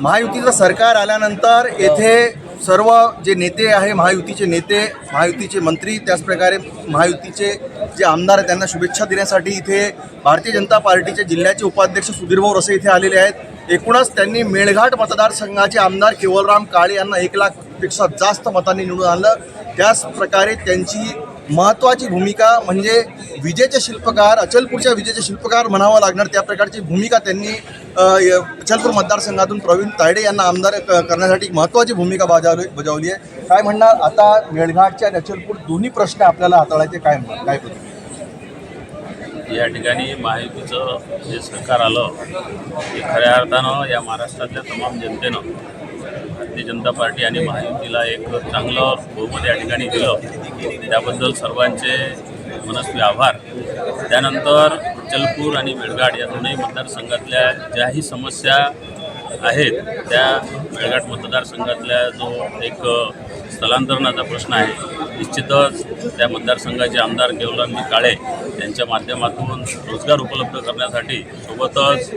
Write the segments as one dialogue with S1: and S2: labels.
S1: महायुतीचं सरकार आल्यानंतर येथे सर्व जे नेते आहे महायुतीचे नेते महायुतीचे मंत्री त्याचप्रकारे महायुतीचे जे आमदार आहेत त्यांना शुभेच्छा देण्यासाठी इथे भारतीय जनता पार्टीचे जिल्ह्याचे उपाध्यक्ष सुधीरभाऊ रसे इथे आलेले आहेत. एकूणच त्यांनी मेळघाट मतदारसंघाचे आमदार केवलराम काळे यांना एक लाखपेक्षा जास्त मतांनी निवडून आणलं. त्याच प्रकारे त्यांची महत्त्वाची भूमिका म्हणजे विजेचे शिल्पकार अचलपूरच्या विजेचे शिल्पकार म्हणावं लागणार त्या प्रकारची भूमिका त्यांनी अचलपूर मतदारसंघातून प्रवीण तायडे यांना आमदार करण्यासाठी महत्त्वाची भूमिका बजावली बजावली आहे काय म्हणणार? आता मेळघाटच्या आणि अचलपूर दोन्ही प्रश्न आपल्याला हाताळायचे काय म्हणणार? काय पद्धती
S2: या ठिकाणी महायुतीचं जे सरकार आलं ते खऱ्या अर्थानं या महाराष्ट्रातल्या तमाम जनतेनं भारतीय जनता पार्टी आणि महायुतीला एक चांगलं बहुमत या ठिकाणी दिलं. त्याबद्दल सर्वांचे मनस्वी आभार. त्यानंतर अचलपूर आणि बेळगाड या दोन्ही मतदारसंघातल्या ज्याही समस्या आहेत त्या बेळगाट मतदारसंघातल्या जो एक स्थलांतरणाचा प्रश्न आहे निश्चितच त्या मतदारसंघाचे आमदार केवलांजी काळे यांच्या माध्यमातून रोजगार उपलब्ध करण्यासाठी सोबतच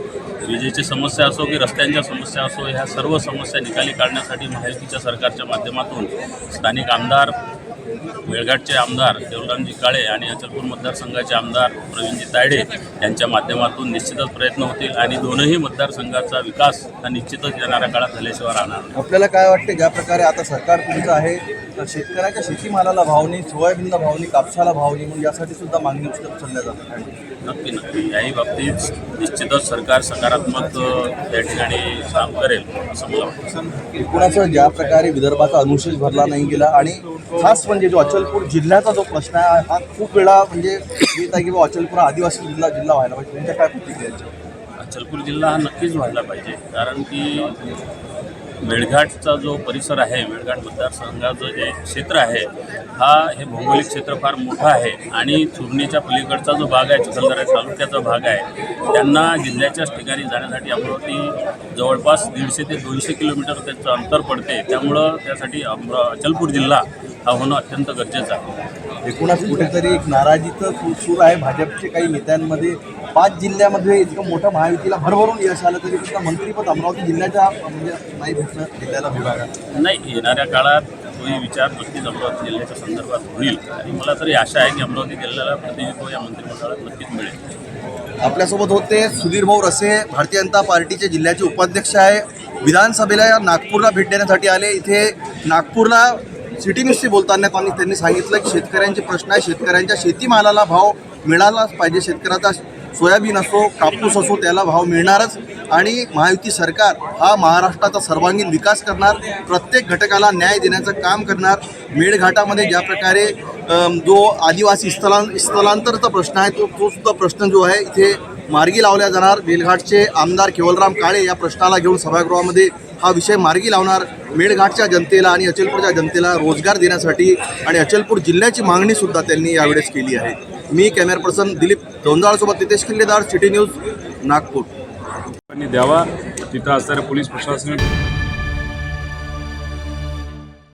S2: विजेची समस्या असो की रस्त्यांच्या समस्या असो ह्या सर्व समस्या निकाली काढण्यासाठी महायुतीच्या सरकारच्या माध्यमातून स्थानिक आमदार मेळघाटचे आमदार देवरामजी काळे आणि अचलपूर मतदारसंघाचे आमदार प्रवीणजी तायडे यांच्या माध्यमातून निश्चितच प्रयत्न होतील आणि दोनही मतदारसंघाचा विकास हा निश्चितच येणाऱ्या काळात झाल्याशिवाय राहणार नाही.
S1: आपल्याला काय वाटते ज्या प्रकारे आता सरकार तुमचं आहे तर शेतकऱ्याच्या शेतीमालाला भाव नाही सोयाबीनला भाव नाही कापसाला भाव नाही मग यासाठी सुद्धा मागणी उचल- उचलल्या जातात?
S2: नक्की नक्की. याही बाबतीत निश्चितच सरकार सकारात्मक या ठिकाणी काम करेल असं मला वाटतं.
S1: एकूणच ज्या प्रकारे विदर्भाचा अनुशेष भरला नाही गेला आणि खास म्हणजे जो अचलपूर जिल्ह्याचा जो प्रश्न आहे हा खूप वेळा म्हणजे येत आहे की बा अचलपूर हा आदिवासी जिल्हा जिल्हा व्हायला पाहिजे. त्यांच्या काय प्रतिक्रिया
S2: अचलपूर जिल्हा हा नक्कीच व्हायला पाहिजे. कारण की मेळघाटचा जो परिसर आहे मेळघाट मतदारसंघाचं जे क्षेत्र आहे हा हे भौगोलिक क्षेत्र फार मोठं आहे. आणि चुरणीच्या पलीकडचा जो भाग आहे चिखलदरा तालुक्याचा भाग आहे त्यांना जिल्ह्याच्याच ठिकाणी जाण्यासाठी अमरावती जवळपास दीडशे ते दोनशे किलोमीटर त्याचं अंतर पडते. त्यामुळं त्यासाठी अमरा अचलपूर जिल्हा हा होणं अत्यंत गरजेचं आहे.
S1: एकूणच कुठेतरी एक नाराजीचं सूर आहे. भाजपचे काही नेत्यांमध्ये पाच जिल्ह्यामध्ये इतकं मोठं महायुतीला भरभरून यश आलं तरी सुद्धा मंत्रीपद अमरावती जिल्ह्याच्या म्हणजे नाही भेटलं जिल्ह्याला विभागात.
S2: नाही येणाऱ्या काळात तोही विचार नक्कीच अमरावती जिल्ह्याच्या संदर्भात होईल. आणि मला तरी आशा आहे की अमरावती जिल्ह्याला प्रतिनिधित्व या मंत्रिमंडळात नक्कीच मिळेल.
S1: आपल्यासोबत होते सुधीर भाऊ रसे. भारतीय जनता पार्टीचे जिल्ह्याचे उपाध्यक्ष आहे. विधानसभेला या नागपूरला भेट देण्यासाठी आले. इथे नागपूरला सिटी न्यूजशी बोलताना त्यांनी त्यांनी सांगितलं की शेतकऱ्यांचे प्रश्न आहे शेतकऱ्यांच्या शेतीमालाला भाव मिळालाच पाहिजे. शेतकऱ्याचा सोयाबीन असो कापूस असो त्याला भाव मिळणारच. आणि महायुती सरकार हा महाराष्ट्राचा सर्वांगीण विकास करणार प्रत्येक घटकाला न्याय देण्याचं काम करणार. मेळघाटामध्ये ज्या प्रकारे जो आदिवासी स्थलां स्थलांतरचा प्रश्न आहे तो तो सुद्धा प्रश्न जो आहे इथे मार्गी लावल्या जाणार. मेळघाटचे आमदार केवलराम काळे या प्रश्नाला घेऊन सभागृहामध्ये हा विषय मार्गी लावणार. मेळघाटच्या जनतेला आणि अचलपूरच्या जनतेला रोजगार देण्यासाठी आणि अचलपूर जिल्ह्याची मागणीसुद्धा त्यांनी यावेळेस केली आहे. मी कॅमेरा पर्सन दिलीप धोंदाळसोबत नितेश किल्लेदार सिटी न्यूज नागपूर.
S3: द्यावा तिथं असणाऱ्या पोलीस प्रशासन